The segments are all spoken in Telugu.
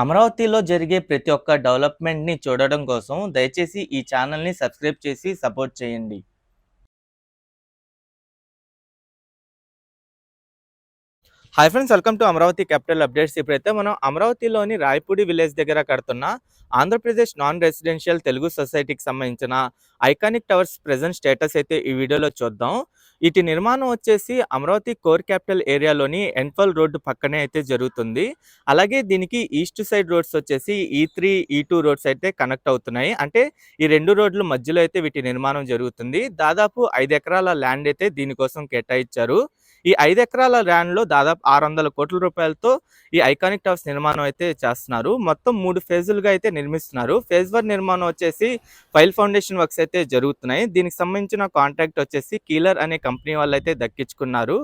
అమరావతిలో జరిగే ప్రతి ఒక్క డెవలప్మెంట్‌ని చూడడం కోసం దయచేసి ఈ ఛానల్‌ని సబ్స్క్రైబ్ చేసి సపోర్ట్ చేయండి. Hi friends welcome to Amaravati capital updates. ఇప్పుడైతే మనం అమరావతిలోని రాయపూడి విలేజ్ దగ్గర కడుతున్న ఆంధ్రప్రదేశ్ నాన్ రెసిడెన్షియల్ తెలుగు సొసైటీకి సంబంధించిన ఐకానిక్ టవర్స్ ప్రజెంట్ స్టేటస్ అయితే ఈ వీడియోలో చూద్దాం. ఇటు నిర్మాణం వచ్చేసి అమరావతి కోర్ క్యాపిటల్ ఏరియాలోని ఎన్ఫల్ రోడ్డు పక్కనే అయితే జరుగుతుంది. అలాగే దీనికి ఈస్ట్ సైడ్ రోడ్స్ వచ్చేసి ఈ3, ఈ2 రోడ్స్ అయితే కనెక్ట్ అవుతున్నాయి. అంటే ఈ రెండు రోడ్ల మధ్యలో అయితే వీటి నిర్మాణం జరుగుతుంది. దాదాపు ఐదు ఎకరాల ల్యాండ్ అయితే దీనికోసం కేటాయించారు. ఈ ఐదు ఎకరాల ల్యాండ్‌లో దాదాపు 600 కోట్ల రూపాయలతో ఈ ఐకానిక్ టవర్స్ నిర్మాణం అయితే చేస్తున్నారు. మొత్తం మూడు ఫేజులుగా అయితే నిర్మిస్తున్నారు. ఫేజ్ వన్ నిర్మాణం వచ్చేసి ఫైల్ ఫౌండేషన్ వర్క్స్ అయితే జరుగుతున్నాయి. దీనికి సంబంధించిన కాంట్రాక్ట్ వచ్చేసి కీలర్ అనే కంపెనీ వాళ్ళైతే దక్కించుకున్నారు.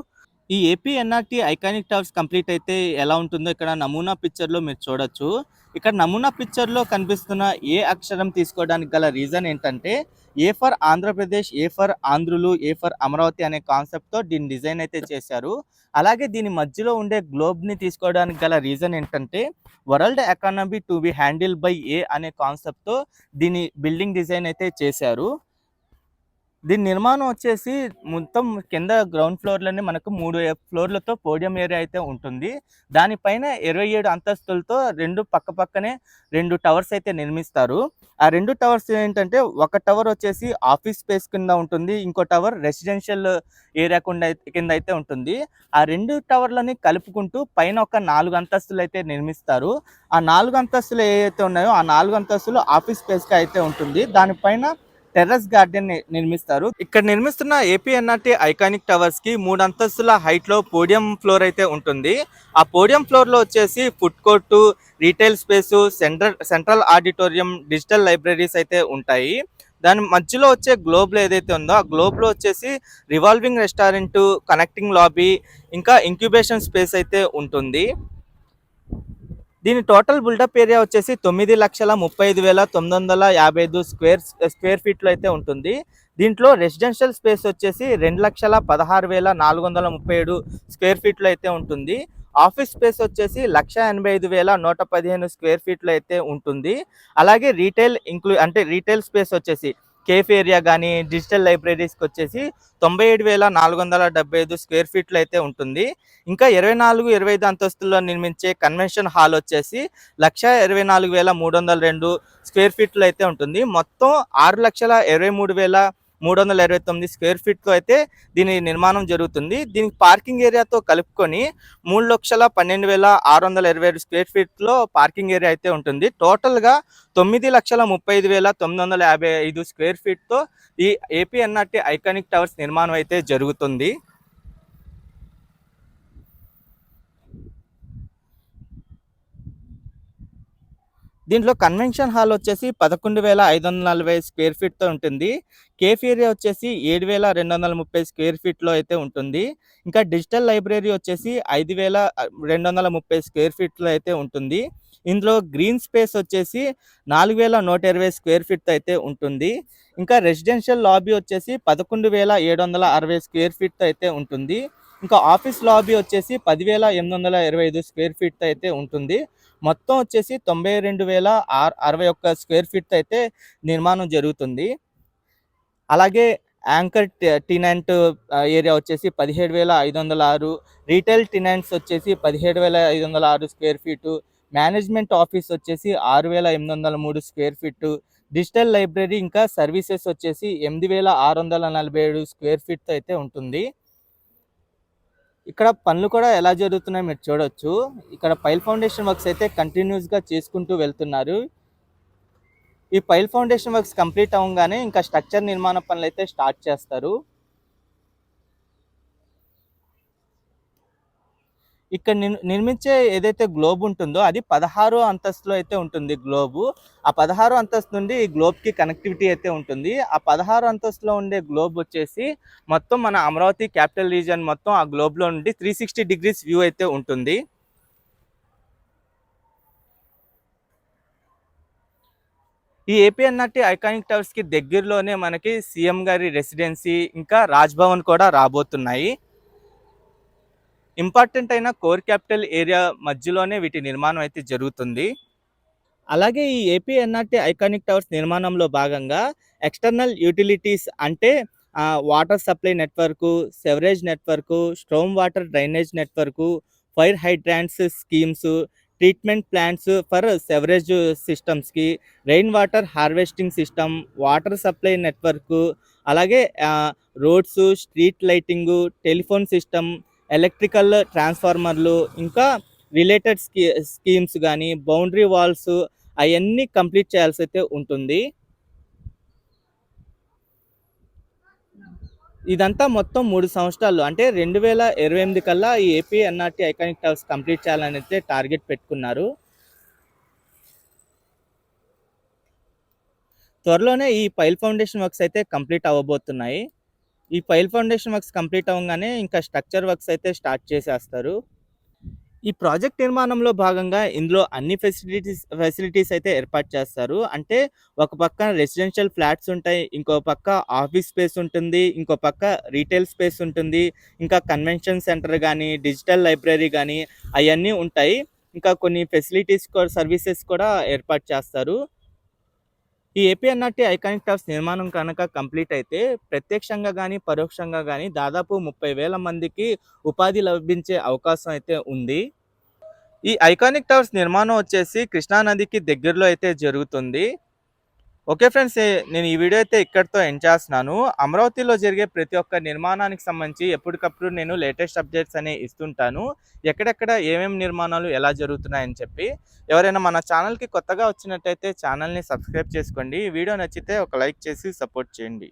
ఈ AP NRT iconic towers complete అయితే ఎలా ఉంటుందో ఇక్కడ నమూనా పిక్చర్‌లో మీరు చూడొచ్చు. ఇక్కడ నమూనా పిక్చర్‌లో కనిపిస్తున్న ఏ అక్షరం తీసుకోవడానికి గల రీజన్ ఏంటంటే A for Andhra Pradesh, A for ఆంధ్రులు, ఏ ఫర్ అమరావతి అనే కాన్సెప్ట్‌తో దీని డిజైన్ అయితే చేశారు. అలాగే దీని మధ్యలో ఉండే గ్లోబ్‌ని తీసుకోవడానికి గల రీజన్ ఏంటంటే world economy to be handle by A అనే కాన్సెప్ట్‌తో దీని బిల్డింగ్ డిజైన్ అయితే చేశారు. దీని నిర్మాణం వచ్చేసి మొత్తం కింద గ్రౌండ్ ఫ్లోర్‌లోనే మనకు మూడు ఫ్లోర్‌లతో పోడియం ఏరియా అయితే ఉంటుంది. దానిపైన 27 అంతస్తులతో 2 పక్కపక్కనే రెండు టవర్స్ అయితే నిర్మిస్తారు. ఆ రెండు టవర్స్ ఏంటంటే ఒక టవర్ వచ్చేసి ఆఫీస్ స్పేస్ కింద ఉంటుంది. ఇంకో టవర్ రెసిడెన్షియల్ ఏరియా కుండ కింద అయితే ఉంటుంది. ఆ రెండు టవర్‌లని కలుపుకుంటూ పైన ఒక నాలుగు అంతస్తులు అయితే నిర్మిస్తారు. ఆ నాలుగు అంతస్తులు ఏవైతే ఉన్నాయో ఆ నాలుగు అంతస్తులు ఆఫీస్ స్పేస్‌గా అయితే ఉంటుంది. దానిపైన టెర్రస్ గార్డెన్ నిర్మిస్తారు. ఇక్కడ నిర్మిస్తున్న ఏపీఎన్ఆర్టీ ఐకానిక్ టవర్స్కి మూడు అంతస్తుల హైట్లో పోడియం ఫ్లోర్ అయితే ఉంటుంది. ఆ పోడియం ఫ్లోర్లో వచ్చేసి food court, retail space, central central auditorium, digital libraries అయితే ఉంటాయి. దాని మధ్యలో వచ్చే గ్లోబ్‌లో ఏదైతే ఉందో ఆ గ్లోబ్‌లో వచ్చేసి రివాల్వింగ్ రెస్టారెంట్, కనెక్టింగ్ లాబీ, ఇంకా ఇంక్యుబేషన్ స్పేస్ అయితే ఉంటుంది. దీని టోటల్ బిల్డప్ ఏరియా వచ్చేసి 9,35,955 స్క్వేర్ స్క్వేర్ ఫీట్‌లో అయితే ఉంటుంది. దీంట్లో రెసిడెన్షియల్ స్పేస్ వచ్చేసి 2,16,437 స్క్వేర్ ఫీట్‌లో అయితే ఉంటుంది. ఆఫీస్ స్పేస్ వచ్చేసి 1,85,115 స్క్వేర్ ఫీట్‌లో అయితే ఉంటుంది. అలాగే రీటైల్ ఇంక్లూ అంటే రీటైల్ స్పేస్ వచ్చేసి కేఫ్ ఏరియా కానీ డిజిటల్ లైబ్రరీస్కి వచ్చేసి తొంభై ఏడు వేల నాలుగు వందల డెబ్బై ఐదు స్క్వేర్ ఫీట్లు అయితే ఉంటుంది. ఇంకా ఇరవై నాలుగు ఇరవై ఐదు అంతస్తుల్లో నిర్మించే కన్వెన్షన్ హాల్ వచ్చేసి లక్ష ఇరవై నాలుగు వేల మూడు వందల రెండు స్క్వేర్ ఫీట్లు అయితే ఉంటుంది. మొత్తం ఆరు లక్షల ఇరవై మూడు వేల 6,23,329 స్క్వేర్ ఫీట్‌తో అయితే దీని నిర్మాణం జరుగుతుంది. దీనికి పార్కింగ్ ఏరియాతో కలుపుకొని 3,12,627 స్క్వేర్ ఫీట్‌లో పార్కింగ్ ఏరియా అయితే ఉంటుంది. టోటల్‌గా 9,35,955 స్క్వేర్ ఫీట్‌తో ఈ ఏపీ ఎన్ఆర్‌టీ ఐకానిక్ టవర్స్ నిర్మాణం అయితే జరుగుతుంది. దీంట్లో కన్వెన్షన్ హాల్ వచ్చేసి 11,540 స్క్వేర్ ఫీట్‌తో ఉంటుంది. కేఫ్ ఏరియా వచ్చేసి 7,230 స్క్వేర్ ఫీట్‌లో అయితే ఉంటుంది. ఇంకా డిజిటల్ లైబ్రరీ వచ్చేసి 5,230 స్క్వేర్ ఫీట్‌లో అయితే ఉంటుంది. ఇందులో గ్రీన్ స్పేస్ వచ్చేసి 4,120 స్క్వేర్ ఫీట్ అయితే ఉంటుంది. ఇంకా రెసిడెన్షియల్ లాబీ వచ్చేసి 11,760 స్క్వేర్ ఫీట్ అయితే ఉంటుంది. ఇంకా ఆఫీస్ లాబీ వచ్చేసి 10,825 స్క్వేర్ ఫీట్‌తో అయితే ఉంటుంది. మొత్తం వచ్చేసి 92,061 స్క్వేర్ ఫీట్‌తో అయితే నిర్మాణం జరుగుతుంది. అలాగే యాంకర్ టినెంట్ ఏరియా వచ్చేసి పదిహేడు వేల ఐదు వచ్చేసి 17,506 రీటైల్ టినెంట్స్ వచ్చేసి 17,506 స్క్వేర్ ఫీటు, మేనేజ్మెంట్ ఆఫీస్ వచ్చేసి 6,803 స్క్వేర్ ఫీటు, డిజిటల్ లైబ్రరీ ఇంకా సర్వీసెస్ వచ్చేసి 8,647 స్క్వేర్ ఫీట్‌తో అయితే ఉంటుంది. ఇక్కడ పనులు కూడా ఎలా జరుగుతున్నాయో మీరు చూడొచ్చు. ఇక్కడ పైల్ ఫౌండేషన్ వర్క్స్ అయితే కంటిన్యూస్గా చేసుకుంటూ వెళ్తున్నారు. ఈ పైల్ ఫౌండేషన్ వర్క్స్ కంప్లీట్ అవ్వగానే ఇంకా స్ట్రక్చర్ నిర్మాణ పనులు అయితే స్టార్ట్ చేస్తారు. ఇక్కడ నిర్మించే ఏదైతే గ్లోబ్ ఉంటుందో అది 16 అంతస్తులో అయితే ఉంటుంది గ్లోబు. ఆ 16 అంతస్తు నుండి ఈ గ్లోబ్‌కి కనెక్టివిటీ అయితే ఉంటుంది. ఆ 16 అంతస్తులో ఉండే గ్లోబ్ వచ్చేసి మొత్తం మన అమరావతి క్యాపిటల్ రీజియన్ మొత్తం ఆ గ్లోబ్‌లో నుండి 360 డిగ్రీస్ వ్యూ అయితే ఉంటుంది. ఈ ఏపీ ఎన్ఆర్‌టీ ఐకానిక్ టవర్స్‌కి దగ్గరలోనే మనకి సీఎం గారి రెసిడెన్సీ ఇంకా రాజ్‌భవన్ కూడా రాబోతున్నాయి. ఇంపార్టెంట్ అయిన కోర్ క్యాపిటల్ ఏరియా మధ్యలోనే వీటి నిర్మాణం అయితే జరుగుతుంది. అలాగే ఈ ఏపీ ఎన్ఆర్టీ ఐకానిక్ టవర్స్ నిర్మాణంలో భాగంగా ఎక్స్టర్నల్ యూటిలిటీస్ అంటే water supply network sewerage network storm water drainage network fire hydrants schemes treatment plants for sewerage సిస్టమ్స్కి rain water harvesting system water supply network అలాగే roads street lighting telephone system electrical ట్రాన్స్ఫార్మర్లు ఇంకా రిలేటెడ్ స్కీ స్కీమ్స్ కానీ బౌండరీ వాల్స్ అవన్నీ కంప్లీట్ చేయాల్సి అయితే ఉంటుంది. ఇదంతా మొత్తం మూడు సంవత్సరాలు. అంటే రెండు వేల ఇరవై ఎనిమిది కల్లా ఈ AP NRT iconic towers complete చేయాలని అయితే టార్గెట్ పెట్టుకున్నారు. త్వరలోనే ఈ పైల్ ఫౌండేషన్ వర్క్స్ అయితే కంప్లీట్ అవ్వబోతున్నాయి. ఈ పైల్ ఫౌండేషన్ వర్క్స్ కంప్లీట్ అవ్వగానే ఇంకా స్ట్రక్చర్ వర్క్స్ అయితే స్టార్ట్ చేసేస్తారు. ఈ ప్రాజెక్ట్ నిర్మాణంలో భాగంగా ఇందులో అన్ని ఫెసిలిటీస్ ఫెసిలిటీస్ అయితే ఏర్పాటు చేస్తారు. అంటే ఒక పక్క రెసిడెన్షియల్ ఫ్లాట్స్ ఉంటాయి ఇంకో పక్క ఆఫీస్ స్పేస్ ఉంటుంది ఇంకో పక్క రీటైల్ స్పేస్ ఉంటుంది ఇంకా కన్వెన్షన్ సెంటర్ కానీ డిజిటల్ లైబ్రరీ కానీ అవన్నీ ఉంటాయి. ఇంకా కొన్ని ఫెసిలిటీస్ సర్వీసెస్ కూడా ఏర్పాటు చేస్తారు. ఈ ఏపీఎన్ఆర్టీ ఐకానిక్ టవర్స్ నిర్మాణం కనుక కంప్లీట్ అయితే ప్రత్యక్షంగా కానీ పరోక్షంగా కానీ దాదాపు ముప్పై వేల మందికి ఉపాధి లభించే అవకాశం అయితే ఉంది. ఈ ఐకానిక్ టవర్స్ నిర్మాణం వచ్చేసి కృష్ణానదికి దగ్గరలో అయితే జరుగుతుంది. ఓకే ఫ్రెండ్స్ నేను ఈ వీడియో అయితే ఇక్కడితో ఎండ్ చేస్తున్నాను. అమరావతిలో జరిగే ప్రతి ఒక్క నిర్మాణానికి సంబంధించి ఎప్పటికప్పుడు నేను లేటెస్ట్ అప్డేట్స్ అనేవి ఇస్తుంటాను. ఎక్కడెక్కడ ఏమేమి నిర్మాణాలు ఎలా జరుగుతున్నాయని చెప్పి. ఎవరైనా మన ఛానల్కి కొత్తగా వచ్చినట్టయితే ఛానల్ని సబ్స్క్రైబ్ చేసుకోండి. వీడియో నచ్చితే ఒక లైక్ చేసి సపోర్ట్ చేయండి.